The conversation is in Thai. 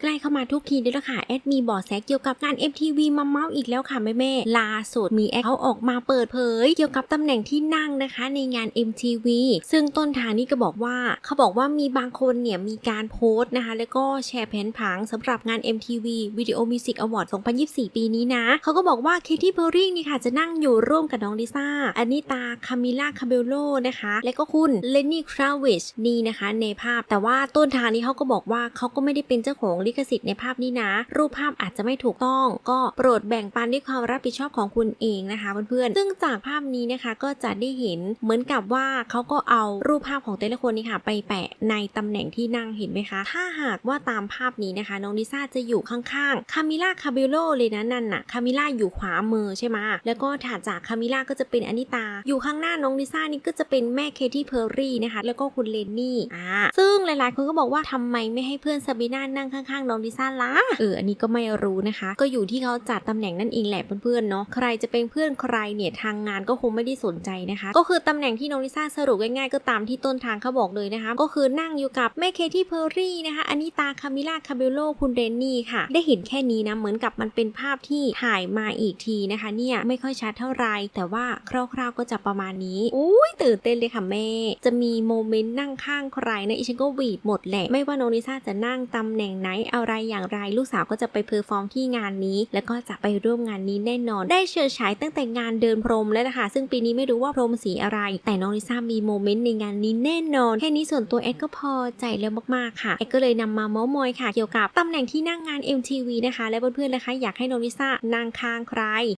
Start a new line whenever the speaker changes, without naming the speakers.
ใกล้เข้ามาทุกทีนี่แหละค่ะแอดมีบอแสเกี่ยวกับงาน MTV มาเมาส์อีกแล้วค่ะแม่แม่ๆล่าสุดมีแอดเขาออกมาเปิดเผย เกี่ยวกับตำแหน่งที่นั่งนะคะ ในงาน MTV ซึ่งต้นทางนี่ก็บอกว่า เขาบอกว่ามีบางคนเนี่ยมีการโพสต์นะคะ แล้วก็แชร์แผนผังสำหรับงาน MTV Video Music Award 2024 ปีนี้นะ เขาก็บอกว่าเคที่เพอร์ริงนี่ค่ะจะนั่งอยู่ร่วมกับน้องลิซ่าอานิตาคามิล่าคาเบโลนะคะ และก็คุณเลนนี่คราวิชนี่นะคะในภาพแต่ว่าต้นทางนี้เขาก็บอกว่าเขาก็ไม่ได้เป็นเจ้าของลิขสิทธิ์ในภาพนี้นะ รูปภาพอาจจะไม่ถูกต้อง ก็โปรดแบ่งปันด้วยความรับผิดชอบของคุณเองนะคะเพื่อนๆซึ่งจากภาพนี้นะคะก็จะได้เห็นเหมือนกับว่าเขาก็เอารูปภาพของแต่ละคนนี่ค่ะ ไปแปะในตำแหน่งที่นั่งเห็นไหมคะ ถ้าหากว่าตามภาพนี้นะคะน้องลิซ่าจะอยู่ข้างๆคามิล่าคาเบโลเลยนะนั่นน่ะคามิล่าอยู่ขวามือใช่ไหมแล้วก็ถัดจากคามิล่าก็จะเป็นอนิตา อยู่ข้างหน้าน้องลิซ่านี่ก็จะเป็นแม่เคที่เพอร์รี่นะคะแล้วก็คุณเลนนี่อ่าซึ่งหลายๆคนก็บอกว่าทำไมไม่ให้เพื่อนซาบีน่านั่งข้างๆน้องลิซ่าละเอออันนี้ก็ไม่รู้นะคะ ก็อยู่ที่เขาจัดตำแหน่งนั่นเองแหละเพื่อนๆเนาะใครจะเป็นเพื่อนใครเนี่ยทางงานก็คงไม่ได้สนใจนะคะ ก็คือตำแหน่งที่น้องลิซ่าสรุปง่ายๆก็ตามที่ต้นทางเขาบอกเลยนะคะก็คือนั่งอยู่กับแม่เคที่เพอร์รี่นะคะอันิตาคามิล่าคาเบโลคุณเรนนี่ค่ะ ได้เห็นแค่นี้นะเหมือนกับมันเป็นภาพที่ถ่ายมาอีกทีนะคะเนี่ยไม่ค่อยชัดเท่าไหร่แต่ว่าคร่าวๆก็จะประมาณนี้อุ้ยตื่นเต้นเลยค่ะแม่ จะมีโมเมนต์นั่งข้างใครนะอีฉันก็หวีดหมดแหละ ไม่ว่าน้องลิซ่าจะนั่งตำแหน่งไหนอะไรอย่างไร ลูกสาวก็จะไปเพอร์ฟอร์มที่งานนี้ แล้วก็จะไปร่วมงานนี้แน่นอน ได้เชิญฉายตั้งแต่งานเดินพรมแล้วนะคะ ซึ่งปีนี้ไม่รู้ว่าพรมสีอะไร แต่น้องลิซ่ามีโมเมนต์ในงานนี้แน่นอน แค่นี้ส่วนตัวแอดก็พอใจแล้วมากๆค่ะแอดก็เลยนำมาเมาส์มอยค่ะเกี่ยวกับตำแหน่งที่นั่งงาน MTV นะคะ และเพื่อนๆนะคะ อยากให้น้องลิซ่านั่งข้างใคร